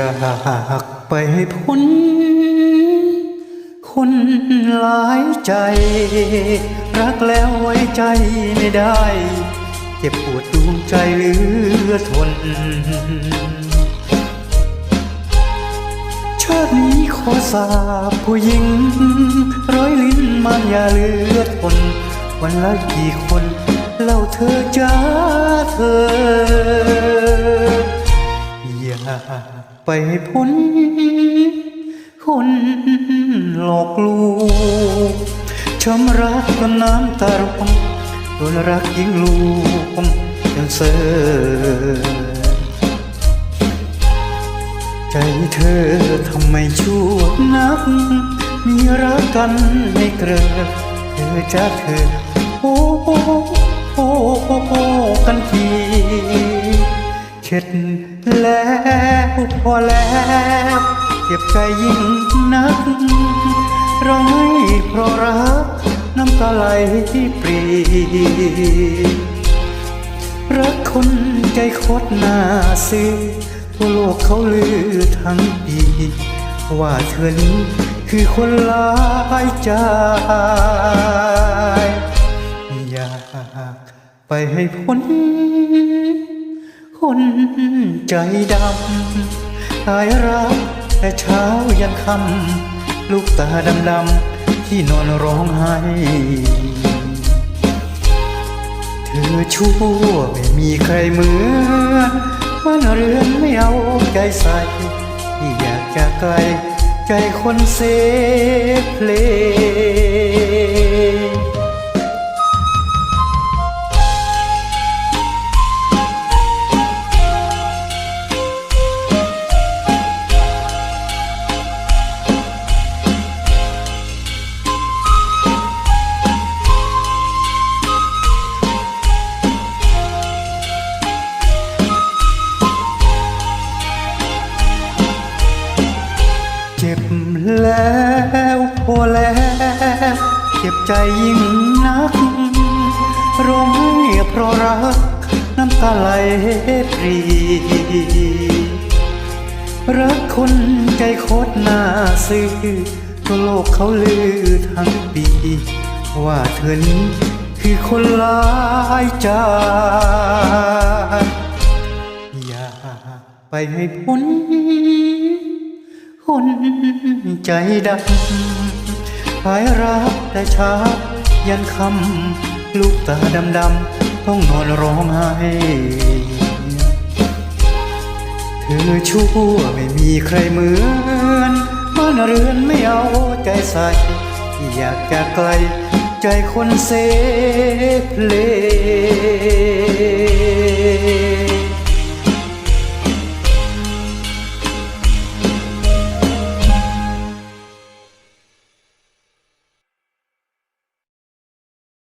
อยากไปให้พ้นคนหลายใจ รักแล้วไว้ใจไม่ได้ เจ็บปวดดวงใจเหลือทน ชาตินี้ขอสาบผู้หญิง ร้อยลิ้นมันอย่าเลือทน วันละกี่คนเล่าเธอจ้าเธอ ไปให้พ้นคนหลอกลวงช้ำรักก็น้ำตาร่วงโดนรักยิ่งลวงจนเสอใจเธอทำไมชั่วนัก มีรักกันให้เกลอเธอจะเธอ โอ้โอ้โอ้กันที เข็ดแล้วพอแล้วเจ็บใจยิ่งนักร้องไห้เพราะรักน้ำตาไหลปรีรักคนใจโคตรน่าซื้อทั่วโลกเขาลือทั้งปีว่าเธอนี้คือคนหลายใจอยากไปให้พ้น คนใจดำตายรักแต่เช้ายันค่ำลูกตาดำๆที่นอนร้องไห้ เธอชั่วไม่มีใครเหมือนบ้านเรือนไม่เอาใจใส่ที่อยากจะไกล ใจคนเสพเพลง เจ็บแล้วพอแล้วเจ็บใจยิ่งนัก ร้องไห้เพราะรัก น้ำตาไหลปรี รักคนใจโคตรน่าซื้อทั่วโลกเขาลือทั้งปี ว่าเธอนี้คือคนลายใจอย่าไปให้พ้น คนใจดำหายรักแต่เช้ายันคำลูกตาดำดำต้องนอนร้องไห้เธอชั่วไม่มีใครเหมือนบ้านเรือนไม่เอาใจใส่ อยากจะไกลใจคนเสเพลง